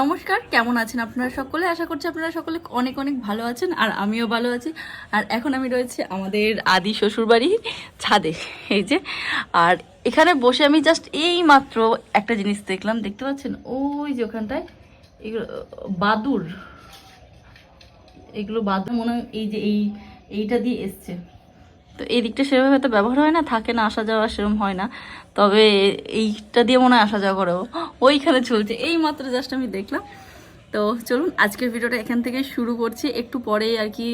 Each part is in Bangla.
নমস্কার, কেমন আছেন আপনারা সকলে? আশা করছি আপনারা সকলে অনেক অনেক ভালো আছেন আর আমিও ভালো আছি। আর এখন আমি রয়েছি আমাদের আদি শ্বশুরবাড়ি ছাদে, এই যে। আর এখানে বসে আমি জাস্ট এই মাত্র একটা জিনিস দেখলাম, দেখতে পাচ্ছেন? ওই যে ওখানটায় এগুলো বাদুর এগুলো বাদুর মনে হয় এই যে এই, এইটা দিয়ে এসছে। তো এই দিকটা সেভাবে হয়তো ব্যবহার হয় না, থাকে না, আসা যাওয়া সেরকম হয় না। তবে এইটা দিয়ে মনে হয় আসা যাওয়া করে। ও। ওইখানে চলছে। এই মাত্র জাস্ট আমি দেখলাম। তো চলুন, আজকের ভিডিওটা এখান থেকে শুরু করছি। একটু পরে আর কি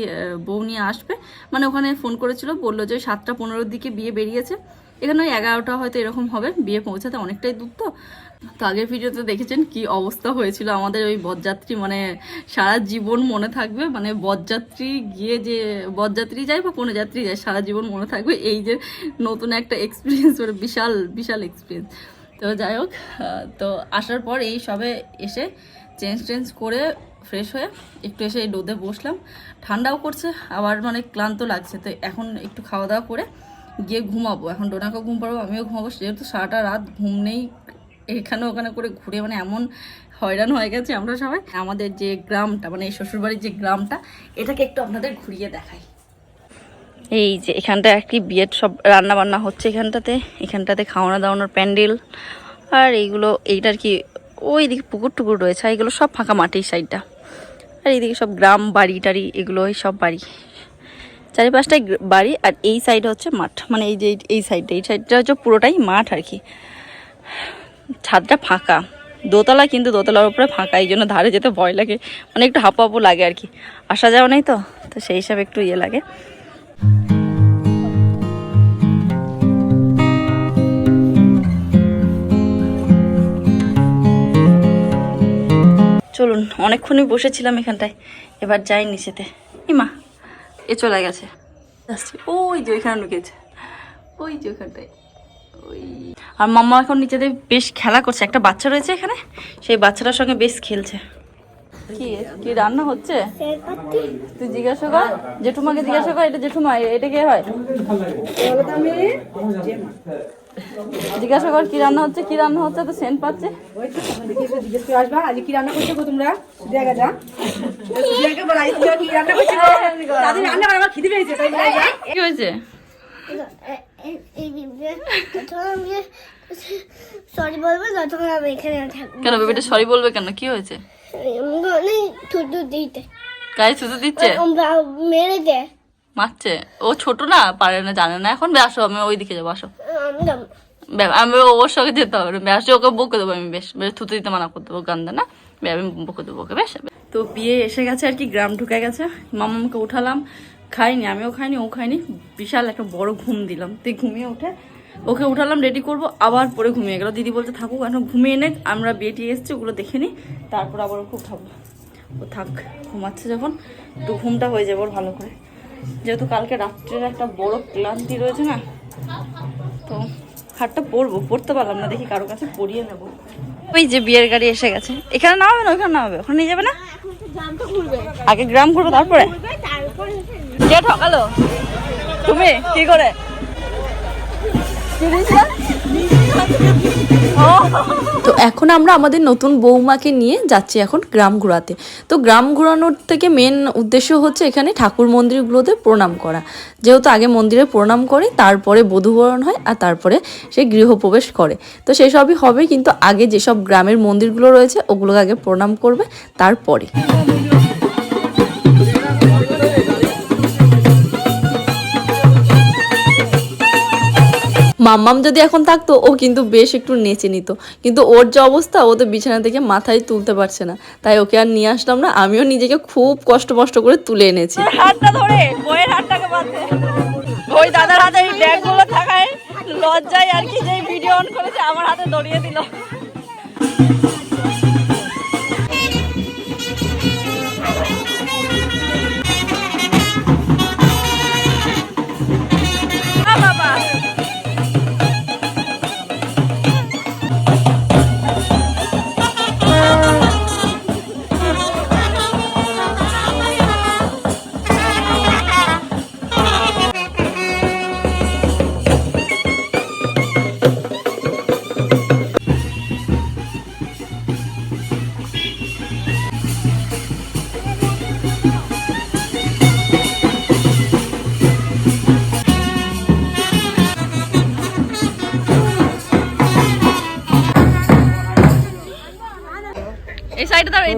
বউ নিয়ে আসবে। মানে ওখানে ফোন করেছিল, বলল যে সাতটা পনেরোর দিকে বিয়ে বেরিয়েছে। এখানে ওই এগারোটা হয়তো এরকম হবে। বিয়ে পৌঁছাতে অনেকটাই দূর তো। তো আগের ভিডিওতে দেখেছেন কি অবস্থা হয়েছিল? আমাদের ওই বরযাত্রী মানে সারা জীবন মনে থাকবে মানে বরযাত্রী গিয়ে যে বরযাত্রী যায় বা কোনো যাত্রী যায়, সারা জীবন মনে থাকবে। এই যে নতুন একটা এক্সপিরিয়েন্স মানে বিশাল বিশাল এক্সপিরিয়েন্স তো যাই হোক তো আসার পর এই সবে এসে চেঞ্জ টেঞ্জ করে ফ্রেশ হয়ে একটু এসে এই রোদে বসলাম। ঠান্ডাও করছে, আবার মানে ক্লান্ত লাগছে। তো এখন একটু খাওয়া দাওয়া করে গিয়ে ঘুমাবো। এখন ডোনাকেও ঘুম পাড়বো, আমিও ঘুমাবো। যেহেতু সারাটা রাত ঘুম নেই। এখানে ওখানে করে ঘুরে মানে এমন হয়রান হয়ে গেছে আমরা সবাই। আমাদের যে গ্রামটা মানে এই শ্বশুরবাড়ির যে গ্রামটা, এটাকে একটু আপনাদের ঘুরিয়ে দেখাই। এই যে এখানটা একটি বিয়ের সব রান্না বান্না হচ্ছে এখানটাতে। এখানটাতে খাওয়ানো দাওয়ানোর প্যান্ডেল। আর এইগুলো এইটার কি, ওই দিকে পুকুর টুকুর রয়েছে এগুলো সব ফাঁকা মাটির সাইডটা। আর এইদিকে সব গ্রাম বাড়ি টাড়ি, এগুলো এই সব বাড়ি। চারিপাশটাই বাড়ি, আর এই সাইড হচ্ছে মাঠ। মানে এই যে এই সাইডটা এই সাইডটা হচ্ছে পুরোটাই মাঠ আর কি। ছাদটা ফাঁকা। দোতলা কিন্তু দোতলার উপরে ফাঁকা, এই জন্য ধারে যেতে ভয় লাগে। মানে একটু হাঁপু হাঁপু লাগে আর কি। আসা যাওয়া নেই তো? তো সেই হিসাবে একটু ইয়ে লাগে। চলুন, অনেকক্ষণই বসেছিলাম এখানটায়। এবার যাই নিচেতে। ইমা এ চলে গেছে। ওই যে ওইখানে ঢুকেছে। ওই যে ওখানটায়। ওই আর মাম্মা এখন নিচেতে বেশ খেলা করছে। একটা বাচ্চা রয়েছে এখানে সেই বাচ্চাটার সঙ্গে বেশ খেলছে। কি কি রান্না হচ্ছে? তুই জিজ্ঞাসা কর। জেঠুমাকে জিজ্ঞাসা কর এটা জেঠুমা এটা কে হয়? জিজ্ঞাসা কর কি রান্না হচ্ছে কি রান্না হচ্ছে তো সেন্ট পাচ্ছে। কি রান্না করছ তোমরা। কি হয়েছে? সরি বলব যতক্ষণ আমি এখানে থাকব কেন বেবিটা সরি বলবে কেন? কি হয়েছে? থুতু দিতে। গায়ে থুতু দিচ্ছে? মেরে দে। মারছে? ও ছোট না পারে না জানে না। এখন আসো আমি ওই দিকে যাব আসো। আমি ওর সঙ্গে যেতে হবে। বেশ ওকে বকে দেবো আমি বেশ। বেশ থুতু দিতে মানা করতে দেবো গান্দা না। আমি বকে দেবো ওকে বেশ। তো বিয়ে এসে গেছে আর কি গ্রাম ঢুকে গেছে। মামাকে উঠালাম। খাইনি আমিও খাইনি ও খাইনি। বিশাল একটা বড় ঘুম দিলাম। তুই ঘুমিয়ে উঠে ওকে উঠালাম রেডি করব আবার পরে ঘুমিয়ে গেল। দিদি বলতে থাকুক এখন ঘুমিয়ে নে আমরা বিয়ে টিয়ে এসছি ওগুলো দেখে নিই তারপর আবার ওকে উঠাবো। ও থাক ঘুমাচ্ছে যখন একটু ঘুমটা হয়ে যাবে ওর ভালো করে। যেহেতু কালকে রাত্রের একটা বড় ক্লান্তি রয়েছে না তো হাটটা পরবো পড়তে পারলাম না দেখি কারও কাছে পরিয়ে নেব। ওই যে বিয়ের গাড়ি এসে গেছে। এখানে নামাবে না ওখানে নামাবে ওখানে নিয়ে যাবে না? আগে গ্রাম ঘুরবো তারপরে? তারপরে কে ঠকালো? তুমি? কি করে তো এখন আমরা আমাদের নতুন বৌমাকে নিয়ে যাচ্ছি এখন গ্রাম ঘোরাতে। তো গ্রাম ঘোরানোর থেকে মেন উদ্দেশ্য হচ্ছে এখানে ঠাকুর মন্দিরগুলোতে প্রণাম করা। যেহেতু আগে মন্দিরে প্রণাম করে, তারপরে বধূবরণ হয় আর তারপরে সে গৃহপ্রবেশ করে। তো সেসবই হবে, কিন্তু আগে যেসব গ্রামের মন্দিরগুলো রয়েছে, ওগুলোকে আগে প্রণাম করবে, তারপরে। মাম্মাম যদি এখন থাকতো, ও কিন্তু বেশ একটু নেচে নিত। কিন্তু ওর যে অবস্থা, ও তো বিছানা থেকে মাথায় তুলতে পারছে না। তাই ওকে আর নিয়ে আসলাম না, আমিও নিজেকে খুব কষ্ট কষ্ট করে তুলে এনেছি। লজ্জায় আর কি যে ভিডিও অন করেছে, আমার হাতে দড়িয়ে দিল।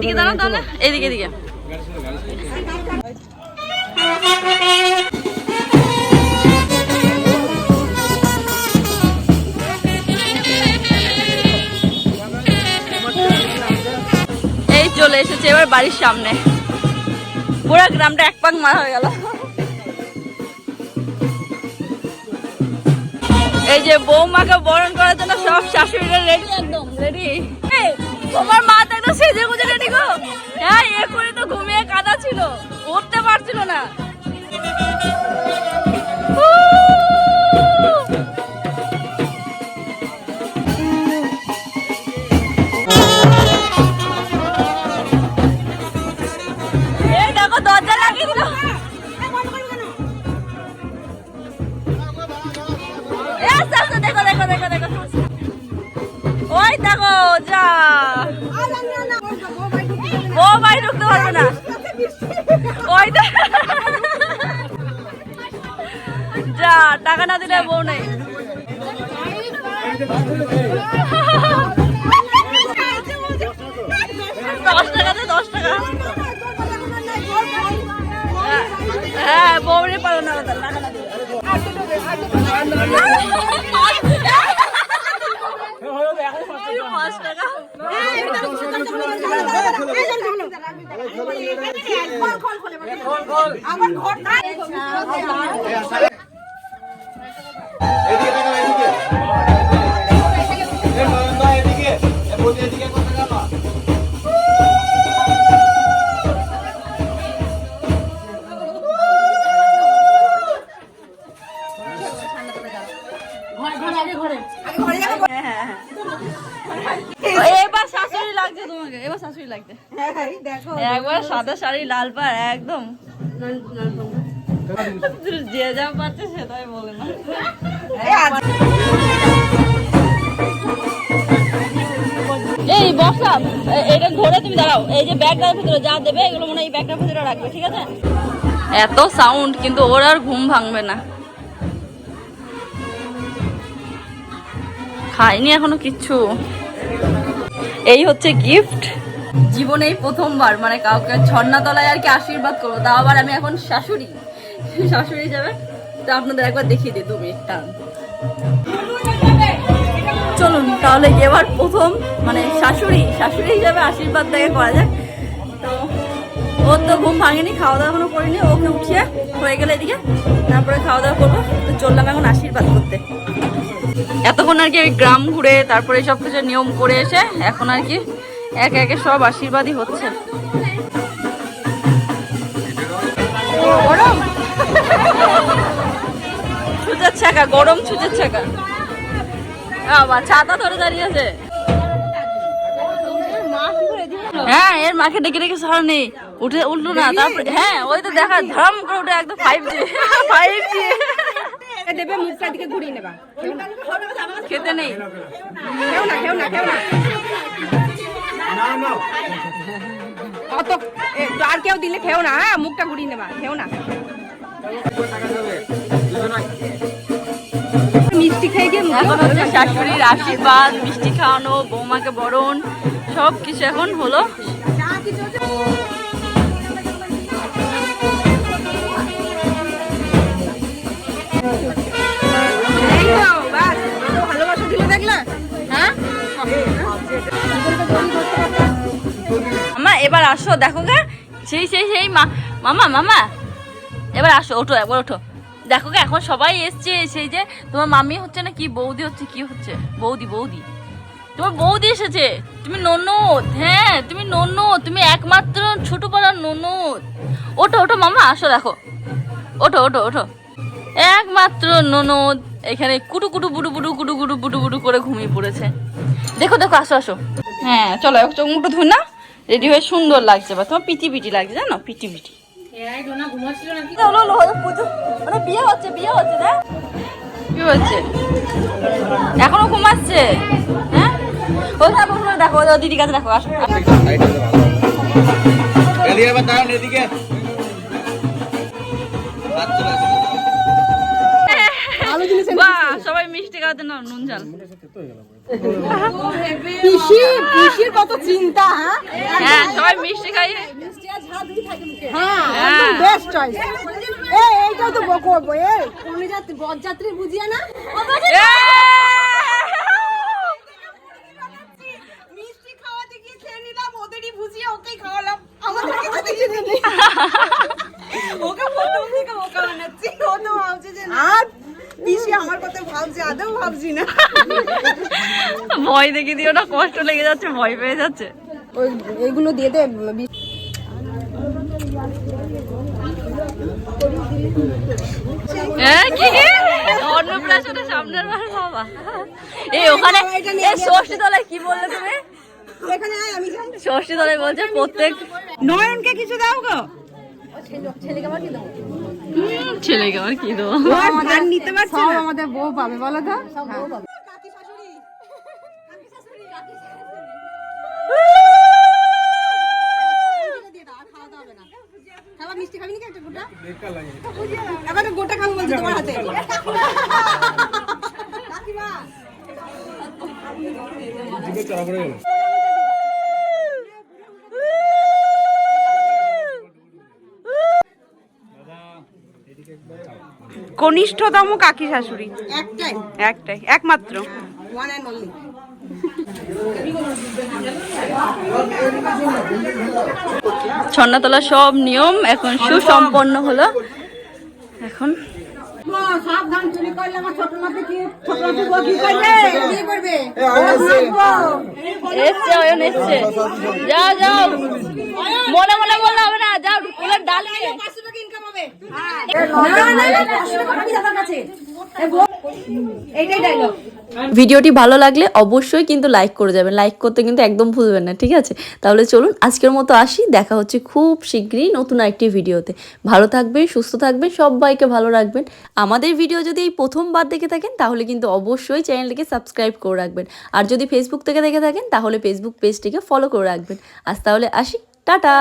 এইদিকে দাঁড়াও তাহলে এইদিকে এদিকে। এই চলে এসেছে এবার বাড়ির সামনে। পুরো গ্রামটা এক পাক মার হয়ে গেল। এই যে বৌমাকে বরণ করার জন্য সব শাশুড়িরা রেডি একদম রেডি তোমার মা তো একদম সেজে গুজে রেডি গো। হ্যাঁ এখনই তো ঘুমিয়ে কাদা ছিল উঠতে পারছিল না। ভাই ঢুকতে পারবে না। ওই তো। যা টাকা না দিলে বউ নেই। দশ টাকা দে দশ টাকা। হ্যাঁ, হ্যাঁ বউরে পারো না টাকা এবার শাশুড়ি লাগছে তোমাকে এবার শাশুড়ি লাগছে। একবার সাদা শাড়ি লাল পাড় একদম। এই বসা এটা ধরে তুমি দাঁড়াও। এই যে ব্যাগটার ভিতরে যা দেবে, এগুলো মনে হয় এই ব্যাগটার ভিতরে রাখবে, ঠিক আছে? এত সাউন্ড কিন্তু ওর আর ঘুম ভাঙবে না। খাইনি এখনও কিচ্ছু। এই হচ্ছে গিফট জীবনেই প্রথমবার মানে কাউকে ঝর্ণাতলায় আর কি আশীর্বাদ করব, তাও আবার আমি এখন শাশুড়ি। শাশুড়ি হিসাবে তো আপনাদের একবার দেখিয়ে দিই দু মিনিট টান। চলুন, তাহলে এবার প্রথম মানে শাশুড়ি শাশুড়ি হিসাবে আশীর্বাদ থেকে করা যাক। তো, ওর তো ঘুম ভাঙেনি খাওয়া দাওয়া এখনও করিনি, ওকে উঠিয়ে হয়ে গেলে এদিকে, তারপরে খাওয়া দাওয়া করব। তো চললাম এখন আশীর্বাদ করতে। এতক্ষণ আর কি গ্রাম ঘুরে, তারপরে সব কিছু নিয়ম করে এসে, এখন আর কি একে একে সব আশীর্বাদই হচ্ছে। গরম? ছুঁচের ছাকা গরম ছুঁচের ছাকা আবার ছাতা ধরে দাঁড়িয়েছে হ্যাঁ এর মাকে ডেকে ডেকে সরা নেই। উঠে উঠল না তারপরে হ্যাঁ ওই তো দেখা ধরম করে উঠে একদম ফাইভ জি ফাইভ জি দেবে মুখটার দিকে ঘুরিয়ে নেবা। খেতে নেই। খেও না খেও না খেও না। অত আর কেউ দিলে খেও না হ্যাঁ মুখটা ঘুরিয়ে নেবা খেও না। মিষ্টি খেয়ে গিয়ে হচ্ছে শাশুড়ির আশীর্বাদ মিষ্টি খাওয়ানো বৌমাকে বরণ সব কিছু এখন হলো। এবার আসো, দেখো গে। সেই সেই সেই মা মামা মামা। এবার আসো, ওঠো একবার ওঠো। দেখো গে, এখন সবাই এসছে, সেই যে তোমার মামি হচ্ছে না কি, বৌদি হচ্ছে, কি হচ্ছে? বৌদি বৌদি। তোমার বৌদি এসেছে। তুমি ননদ হ্যাঁ তুমি ননদ, তুমি একমাত্র ছোট পাড়ার ননদ। ওঠো ওঠো, মামা, আসো, দেখো। ওঠো ওঠো ওঠো। একমাত্র ননদ। এখানে কুটু কুটু বুটু বুটু কুটু কুটু বুটু বুটু করে ঘুমিয়ে পড়েছে। দেখো দেখো, আসো আসো। হ্যাঁ চলো চোখ মুখটা ধুই না। রেডি হয়ে সুন্দর লাগছে বা তোমার পিটি পিটি লাগছে জানো? পিটি পিটি। মানে বিয়ে হচ্ছে বিয়ে হচ্ছে না কি হচ্ছে? এখনও ঘুমাচ্ছে? হ্যাঁ? বসে দেখো দিদি কাছে দেখো আসো। এদিকে। বাহ সবাই মিষ্টি খাওয়াতে না নুন ঝাল। পিসি পিসির কত চিন্তা হ্যাঁ? হ্যাঁ সবাই মিষ্টি খাইয়ে। হ্যাঁ হ্যাঁ। বেস্ট চয়েস এই এইটাও তো বকবো এই। কোন বরযাত্রী বুঝিয়ে না। মিষ্টি দিলি পিসি আমার কথা ভাবছে আদৌ ভাবছি না। ভয় দেখে দিও না কষ্ট লেগে যাচ্ছে ভয় পেয়ে যাচ্ছে। ওই এইগুলো দিয়ে দে হ্যাঁ কি কি? অন্নপ্রাশনের সামনের বার বাবা। এই ওখানে ষষ্ঠী তলায় কি বললে তুমি? আমি ষষ্ঠী তলায় বলছে প্রত্যেক নয়নকে কিছু দাও গো। ছেলেকে আমার কি দেবো আর নিতে পারছি না? আমাদের বউ পাবে বলো তো। সব বউ পাবে। মিষ্টি খাবি নাকি একটা গোটা এবার গোটা খাব বলছি তোমার হাতে। কাকিমা। কনিষ্ঠতম কাকি শাশুড়ি। একটাই। একটাই একমাত্র। ছন্নাতলা সব নিয়ম এখন সুসম্পন্ন হলো। এখন এসছে। অয়ন এসছে। যাও যাও। মনে মনে বললে হবে না যাও ফুলের ডাল। নিয়ে এইটাই ভিডিওটি ভালো লাগলে অবশ্যই কিন্তু লাইক করে যাবেন। লাইক করতে কিন্তু একদম ভুলবেন না ঠিক আছে? তাহলে চলুন আজকের মতো আসি। দেখা হচ্ছে খুব শীঘ্রই নতুন একটি ভিডিওতে। ভালো থাকবেন সুস্থ থাকবেন সবাইকে ভালো রাখবেন। আমাদের ভিডিও যদি এই প্রথমবার দেখে থাকেন তাহলে কিন্তু অবশ্যই চ্যানেলটিকে সাবস্ক্রাইব করে রাখবেন। আর যদি ফেসবুক থেকে দেখে থাকেন তাহলে ফেসবুক পেজটিকে ফলো করে রাখবেন। আজ তাহলে আসি। টাটা।